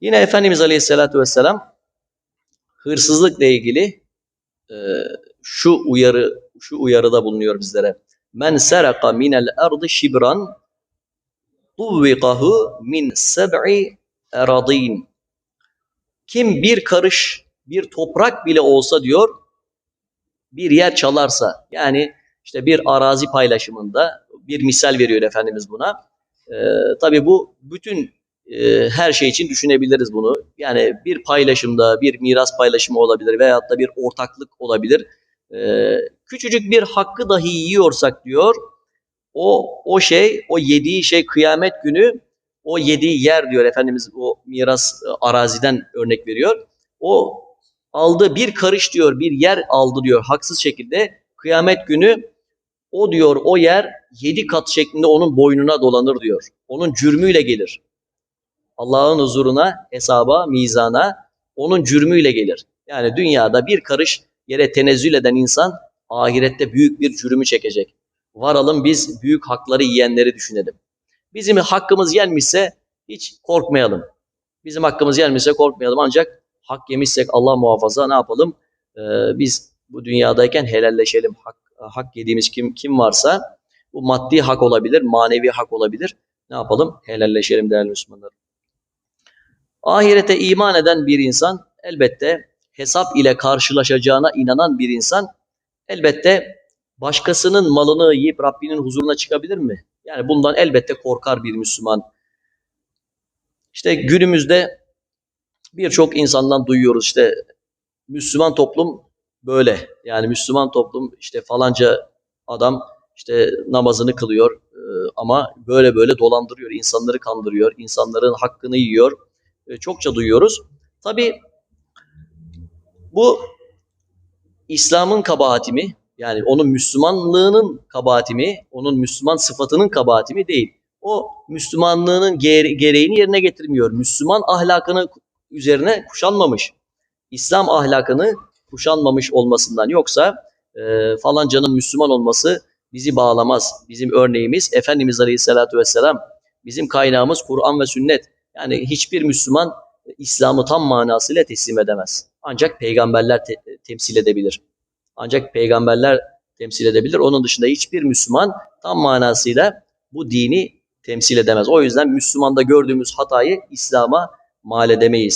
Yine Efendimiz Aleyhisselatü Vesselam hırsızlıkla ilgili e, şu uyarı şu uyarıda bulunuyor bizlere. Men seraka minel ardı şibran tuvvikahu min seb'i eradin. Kim bir karış bir toprak bile olsa diyor bir yer çalarsa yani işte bir arazi paylaşımında bir misal veriyor Efendimiz buna. Ee, tabii bu bütün e, her şey için düşünebiliriz bunu. Yani bir paylaşımda bir miras paylaşımı olabilir veyahut da bir ortaklık olabilir. Ee, küçücük bir hakkı dahi yiyorsak diyor o o şey o yediği şey kıyamet günü o yediği yer diyor Efendimiz o miras e, araziden örnek veriyor. O aldığı bir karış diyor bir yer aldı diyor haksız şekilde kıyamet günü o diyor o yer yedi kat şeklinde onun boynuna dolanır diyor. Onun cürmüyle gelir. Allah'ın huzuruna, hesaba, mizana onun cürmüyle gelir. Yani dünyada bir karış yere tenezzül eden insan ahirette büyük bir cürmü çekecek. Varalım biz büyük hakları yiyenleri düşünelim. Bizim hakkımız yenmişse hiç korkmayalım. Bizim hakkımız yenmişse korkmayalım ancak hak yemişsek Allah muhafaza ne yapalım? Ee, biz bu dünyadayken helalleşelim. Hak, hak yediğimiz kim kim varsa bu maddi hak olabilir, manevi hak olabilir. Ne yapalım? Helalleşelim değerli Müslümanlar. Ahirete iman eden bir insan elbette hesap ile karşılaşacağına inanan bir insan elbette başkasının malını yiyip Rabbinin huzuruna çıkabilir mi? Yani bundan elbette korkar bir Müslüman. İşte günümüzde birçok insandan duyuyoruz işte Müslüman toplum böyle. Yani Müslüman toplum işte falanca adam işte namazını kılıyor e, ama böyle böyle dolandırıyor, insanları kandırıyor, insanların hakkını yiyor. E, çokça duyuyoruz. Tabii bu İslam'ın kabahati mi? Yani onun Müslümanlığının kabahati mi? Onun Müslüman sıfatının kabahati mi? Değil. O Müslümanlığının gere- gereğini yerine getirmiyor. Müslüman ahlakını üzerine kuşanmamış. İslam ahlakını kuşanmamış olmasından yoksa e, falancanın Müslüman olması bizi bağlamaz. Bizim örneğimiz Efendimiz Aleyhisselatü Vesselam. Bizim kaynağımız Kur'an ve sünnet. Yani hiçbir Müslüman İslam'ı tam manasıyla teslim edemez. Ancak peygamberler te- temsil edebilir. Ancak peygamberler temsil edebilir. Onun dışında hiçbir Müslüman tam manasıyla bu dini temsil edemez. O yüzden Müslümanda gördüğümüz hatayı İslam'a mal edemeyiz.